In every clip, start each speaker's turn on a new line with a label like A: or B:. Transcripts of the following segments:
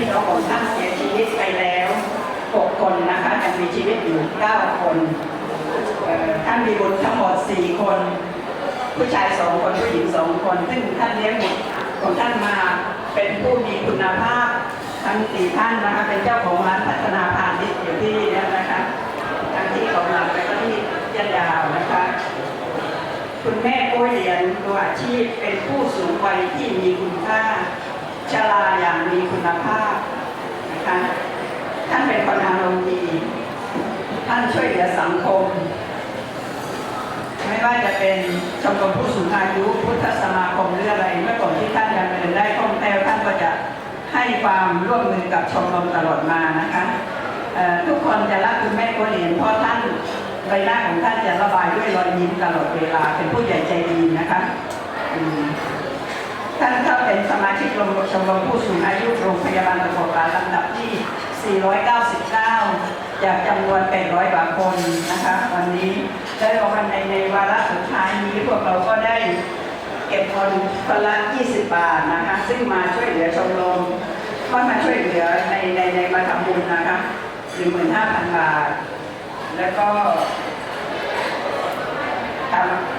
A: พี่น้องของท่านเสียชีวิตไปแล้วหกคนนะคะยังมีชีวิตอยู่เก้าคนท่านมีบุตรทั้งหมดสี่คน ผู้ชายสองคนผู้หญิงสองคน ซึ่งท่านเลี้ยงบุตรของท่านมาเป็นผู้มีคุณภาพทั้งสี่ท่านนะคะเป็นเจ้าของร้านพัฒนาพาณิชย์อยู่ที่นี่นะคะทั้งที่ของเราและก็ที่ยันยาวนะคะคุณแม่โอ้ยเหรียญตัวอาชีพเป็นผู้สูงวัยที่มีคุณค่าชราอย่างมีคุณภาพ คะท่านเป็นคนอารมณ์ดี ท่านช่วยเหลือสังคม ไม่ว่าจะเป็นชมรมผู้สูงอายุพุทธสมาคมหรืออะไร เมื่อก่อนที่ท่านยังเดินได้คล่องแคล่วท่านก็จะให้ความร่วมมือกับชมรมตลอดมานะคะทุกคนจะรักคุณแม่โกเหรียญเพราะท่านใบหน้าของท่านจะระบายด้วยรอยยิ้มตลอดเวลาเป็นผู้ใหญ่ใจดีนะคะท่านก็เป็นสมาชิกชมรมชมรมผู้สูงอายุโรงพยาบาลตะกบ 499 จากจำนวน 800กว่าคนนะคะวันนี้ได้รางวัลในในวาระสุดท้ายนี้พวกเราก็ได้เก็บเงินคนละ 20 บาทนะคะซึ่งมาช่วยเหลือชมรมก็มาช่วยเหลือในในในมาทำบุญนะคะ15,000 บาท แล้วก็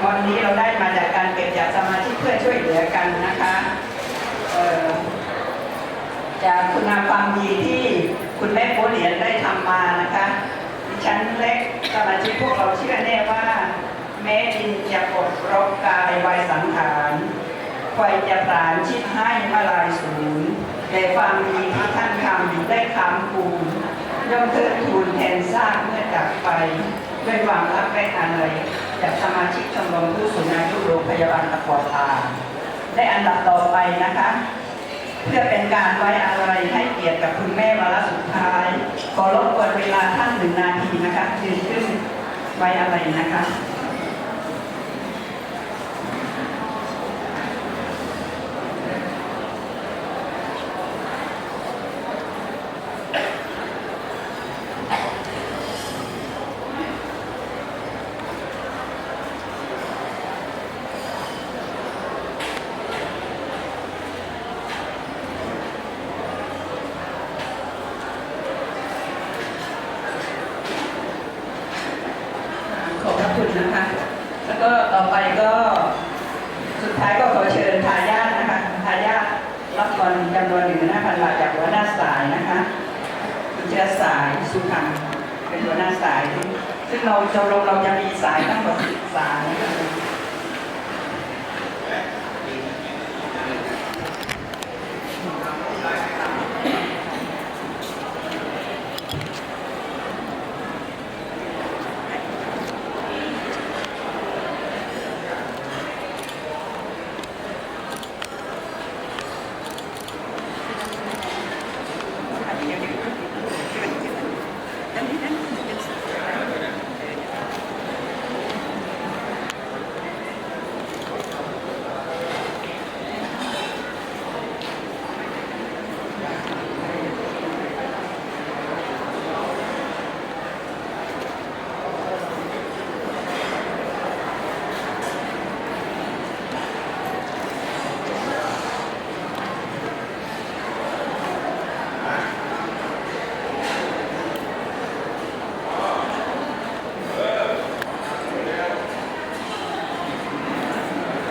A: วันนี้เราได้มาจากการเก็บจากสมาชิกเพื่อช่วยเหลือกันนะคะจากคุณาความดี คุณแม่โบเหรียญได้ทำมานะคะดิฉันเล็กสมาชิกพวกเราเชื่อแน่ว่า แม้ดินจะกดรบกายวัยสังขารไฟจะปราณชิดให้มาลายศูนย์แต่ความดีที่ท่านทำได้คำคูณย่อมเทิดทูนแทนซากเมื่อจากไป ด้วยความรักและอาลัยจากสมาชิกชมรมผู้สูงอายุโรงพยาบาลตะกอตาได้อันดับต่อไปนะคะ เพื่อเป็นการไว้อะไรให้เกียรติกับคุณแม่วาระสุดท้าย ขอรบกวนเวลาท่านหนึ่งนาทีนะคะยืนขึ้นไว้อะไรนะคะ ขอบพระคุณนะคะ แล้ว ก็ต่อไปก็สุดท้ายก็ขอเชิญทายาทนะคะทายาทรับเงินจำนวนหนึ่งห้าพันบาทจากหัวหน้าสายนะคะคุณเชื้อสายสุขังเป็นหัวหน้าสาย ซึ่งเราชมรมเราจะมีสายทั้งหมดสิบสายนะคะ